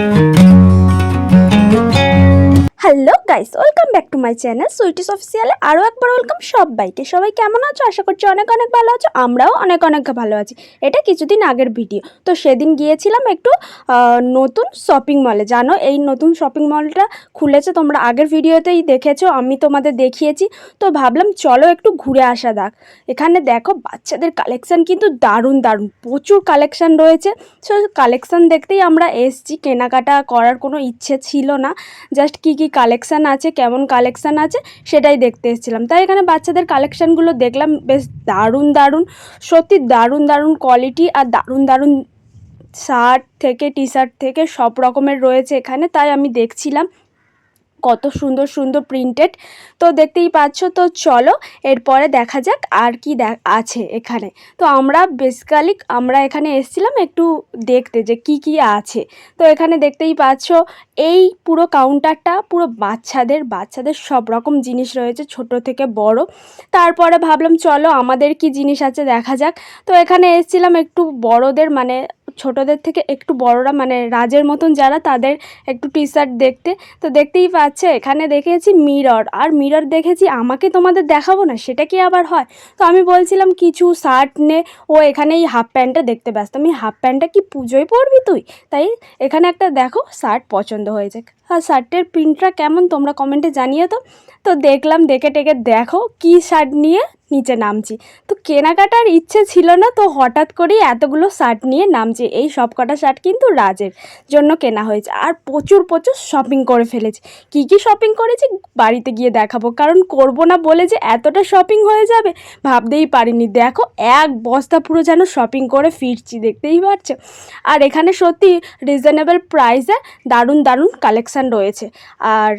thank you. Guys welcome back to my channel sweeties অফিসিয়ালে আরও একবার welcome সবাইকে। সবাই কেমন আছো? আশা করছি অনেক অনেক ভালো আছো, আমরাও অনেক অনেক ভালো আছি। এটা কিছুদিন আগের ভিডিও তো সেদিন গিয়েছিলাম একটু নতুন শপিং মলে জানো, এই নতুন শপিং মলটা খুলেছে, তোমরা আগের ভিডিওতেই দেখেছ, আমি তোমাদের দেখিয়েছি। তো ভাবলাম, চলো একটু ঘুরে আসা যাক। এখানে দেখো, বাচ্চাদের কালেকশান কিন্তু দারুণ দারুণ, প্রচুর কালেকশন রয়েছে। সো কালেকশন দেখতেই আমরা এসছি, কেনাকাটা করার কোনো ইচ্ছে ছিল না। জাস্ট কী কী কালেকশান আছে, কেমন কালেকশান আছে, সেটাই দেখতে এসেছিলাম। তাই এখানে বাচ্চাদের কালেকশানগুলো দেখলাম, বেশ দারুণ দারুণ, সত্যি দারুণ দারুণ কোয়ালিটি আর দারুণ দারুণ শার্ট থেকে টি শার্ট থেকে সব রকমের রয়েছে এখানে, তাই আমি দেখছিলাম। কত সুন্দর সুন্দর প্রিন্টেড তো দেখতেই পাচ্ছ, তো চলো এরপরে দেখা যাক আর কি আছে এখানে। তো আমরা বেসিক্যালি আমরা এখানে এসেছিলাম একটু দেখতে যে কি কি আছে। তো এখানে দেখতেই পাচ্ছ, এই পুরো কাউন্টারটা পুরো বাচ্চাদের বাচ্চাদের সব রকম জিনিস রয়েছে, ছোট থেকে বড়। তারপরে ভাবলাম, চলো আমাদের কি জিনিস আছে দেখা যাক। তো এখানে এসেছিলাম একটু বড়দের মানে ছোটদের থেকে একটু বড়রা মানে রাজের মতন যারা, তাদের একটু টি শার্ট দেখতে। তো দেখতেই পাচ্ছে, এখানে দেখেছি মিরর আর মিরর দেখেছি, আমাকে তোমাদের দেখাবো না, সেটা কি আবার হয়? তো আমি বলছিলাম, কিছু শার্ট নে। ও এখানে এই হাফ প্যান্টটা দেখতে ব্যস্ত। আমি হাফ প্যান্টটা কি পুজোয় পরবি তুই? তাই এখানে একটা দেখো শার্ট পছন্দ হয়েছে। আর শার্টের প্রিন্টটা কেমন, তোমরা কমেন্টে জানিয়ে তো তো দেখলাম দেখে টেকে দেখো, কি শার্ট নিয়ে নিচে নামছি। তো কেনাকাটার ইচ্ছে ছিল না, তো হঠাৎ করেই এতগুলো শার্ট নিয়ে নামছি। এই সব কটা শার্ট কিন্তু রাজের জন্য কেনা হয়েছে। আর প্রচুর প্রচুর শপিং করে ফেলেছি। কী কী শপিং করেছি বাড়িতে গিয়ে দেখাবো। কারণ করব না বলে যে এতটা শপিং হয়ে যাবে, ভাবতেই পারিনি। দেখো, এক বস্তা পুরো যেন শপিং করে ফিরছি, দেখতেই পারছ আর এখানে সত্যি রিজনেবল প্রাইসে দারুণ দারুণ কালেকশান রয়েছে। আর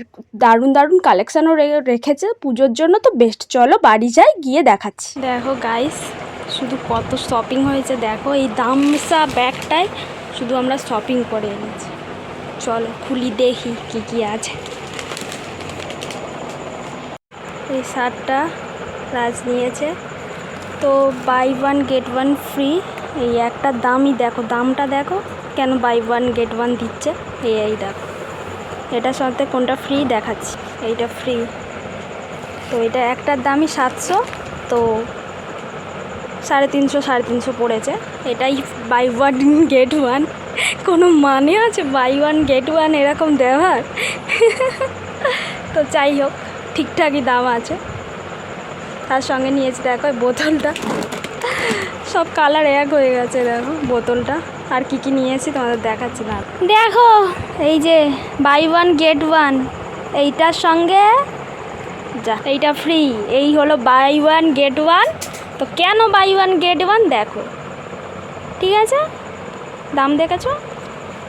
দারুণ দারুণ কালেকশানও রেখেছে। পুজোর জন্য তো বেস্ট চলো বাড়ি যাই, গিয়ে দেখাচ্ছি। দেখো গাইস শুধু কত শপিং হয়েছে, দেখো এই দামসা ব্যাগটায় শুধু আমরা শপিং করে এনেছি। চলো খুলি দেখি কি কি আছে। এই শার্টটা রাজ নিয়েছে। তো buy one get one free এই একটা দামই দেখো, দামটা দেখো কেন বাই ওয়ান গেট ওয়ান দিচ্ছে, এই এই দেখো। এটার সাথে কোনটা ফ্রি দেখাচ্ছি, এইটা ফ্রি তো এটা একটার দামই সাতশো, তো সাড়ে তিনশো সাড়ে তিনশো পড়েছে। এটাই বাই ওয়ান গেট ওয়ান কোনো মানে আছে? বাই ওয়ান গেট ওয়ান এরকম দেওয়ার? তো যাই হোক, ঠিকঠাকই দাম আছে। তার সঙ্গে নিয়েছি, দেখো বোতলটা। সব কালার এক হয়ে গেছে, দেখো বোতলটা। আর কি কি নিয়েছি তোমাদের দেখাচ্ছি না। দেখো, এই যে বাই ওয়ান গেট ওয়ান এইটার সঙ্গে যা এইটা ফ্রি এই হলো বাই ওয়ান গেট ওয়ান তো কেন বাই ওয়ান গেট ওয়ান দেখো। ঠিক আছে? দাম দেখেছ?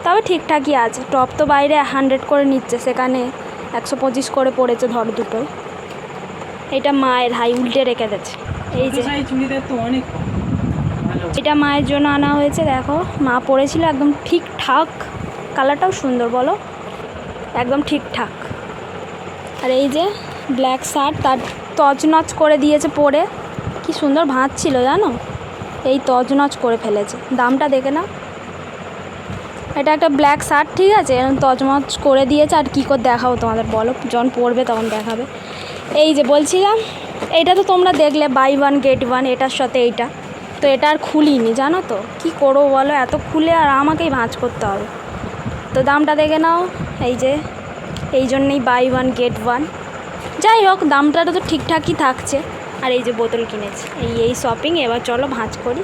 তবে ঠিকঠাকই আছে। টপ তো বাইরে হান্ড্রেড করে নিচ্ছে সেখানে একশো পঁচিশ করে পড়েছে ধর দুটোই এটা মায়ের হাই উল্টে রেখে দিচ্ছে। এই যে তো অনেক এটা মায়ের জন্য আনা হয়েছে দেখো। মা পরেছিল একদম ঠিকঠাক। কালারটাও সুন্দর বলো। একদম ঠিকঠাক। আর এই যে ব্ল্যাক শার্ট, তার তছনছ করে দিয়েছে পরে। কি সুন্দর ভাঁজ ছিল, জানো? এই তছনছ করে ফেলেছে। দামটা দেখে না এটা একটা ব্ল্যাক শার্ট, ঠিক আছে? এরকম করে দিয়েছে, আর কী করে দেখাবো তোমাদের? বলো, যখন পড়বে তখন দেখাবে। এই যে বলছিলাম এইটা তো তোমরা দেখলে বাই ওয়ান গেট ওয়ান এটার সাথে এইটা। তো এটা আর খুলিনি, জানো তো? কি করব বলো? এত খুলে আর আমাকেই ভাঁজ করতে হবে। তো দামটা দেখে নাও। এই যে, এই জন্যেই বাই ওয়ান গেট ওয়ান যাই হোক, দামটা তো ঠিকঠাকই থাকছে। আর এই যে বোতল কিনেছি, এই এই শপিং এবার চলো ভাঁজ করি।